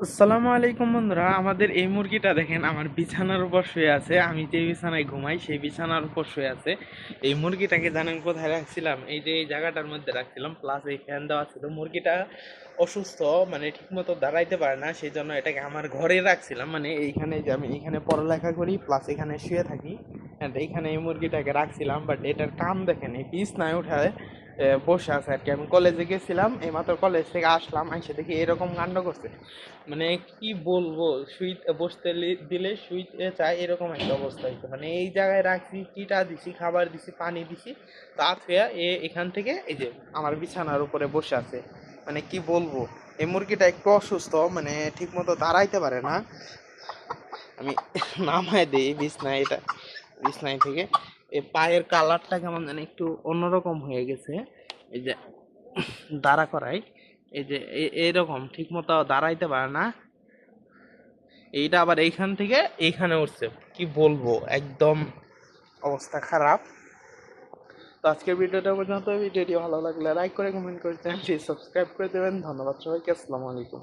আসসালামু আলাইকুম বন্ধুরা আমাদের এই মুরগিটা দেখেন আমার বিছানার উপর শুয়ে আছে। আমি যে বিছানায় ঘুমাই সেই বিছানার উপর শুয়ে আছে। এই মুরগিটাকে জানেন কোথায় রাখছিলাম? এই যে এই জায়গাটার মধ্যে রাখছিলাম প্লাস এই ফ্যান দেওয়া ছিল। মুরগিটা অসুস্থ মানে ঠিকমতো দাঁড়াইতে পারে না সেই জন্য এটাকে আমার ঘরে রাখছিলাম। মানে এইখানে যে আমি এখানে পড়ালেখা করি প্লাস এখানে শুয়ে থাকি। And এইখানে এই মুরগিটাকে রাখছিলাম বাট এটার কাম দেখেন এই বিছনায় উঠায় এ, বসে আছে আর কি। আমি কলেজে গেছিলাম, এইমাত্র কলেজ থেকে আসলাম এসে দেখি এরকম কাণ্ড করছে। মানে কি বলব শুইতে বসতে দিলে শুইতে চায়, এরকম একটা অবস্থা হয়েছে মানে এই জায়গায় রাখছি, টিটা দিছি, খাবার দিছি, পানি দিছি, তা থুয়া এ, এখান থেকে এই যে আমার বিছানার উপরে বসে আছে। মানে কি বলব, এই মুরগিটা একটু অসুস্থ মানে ঠিক মতো দাঁড়াইতে পারে না। আমি নামায় দিই বিছনায়, এটা বিছনায় থেকে। এই পায়ের কালারটা কেমন জানি একটু অন্যরকম হয়ে গেছে। এই যে দাঁড়া করাই। এই যে এইরকম ঠিক মতো দাঁড়াইতে পারে না। এইটা আবার এইখান থেকে এইখানে উঠছে। কি বলব, একদম অবস্থা খারাপ। তো আজকের ভিডিওটা পর্যন্ত, ভিডিওটি ভালো লাগলে লাইক করে কমেন্ট করে, চ্যানেলটি সাবস্ক্রাইব করে দেবেন। ধন্যবাদ সবাইকে, আসসালামু আলাইকুম।